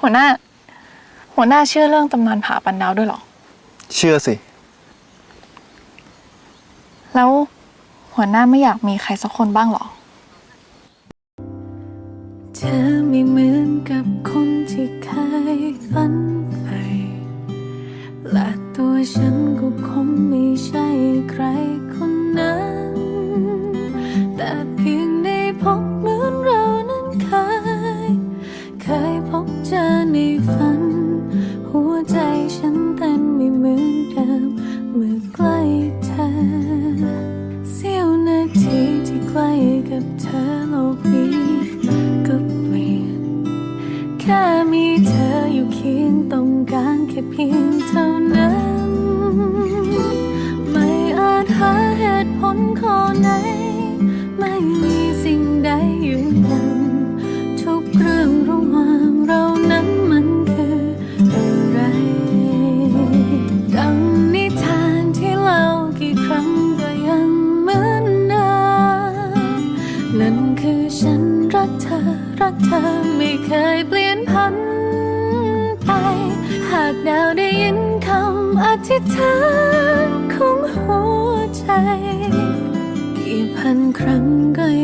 หัวหน้า หัวหน้าเชื่อเรื่องตำนานผาปันดาวด้วยเหรอ เชื่อสิ แล้วหัวหน้าไม่อยากมีใครสักคนบ้างเหรอ เธอไม่เหมือนกับคนที่เคยฝันใฝ่และตัวฉันก็คงไม่ใช่ใคร ในฝัน หัวใจฉันเต้นไม่เหมือนเดิม เมื่อใกล้เธอ เสี้ยวนาทีที่ใกล้กับเธอโลกนี้ก็เปลี่ยน แค่มีเธออยู่เคียงต้องการแค่เพียง รักเธอไม่เคยเปลี่ยนพันไป หากดาวได้ยินคำอธิษฐานของหัวใจ กี่พันครั้งก็ย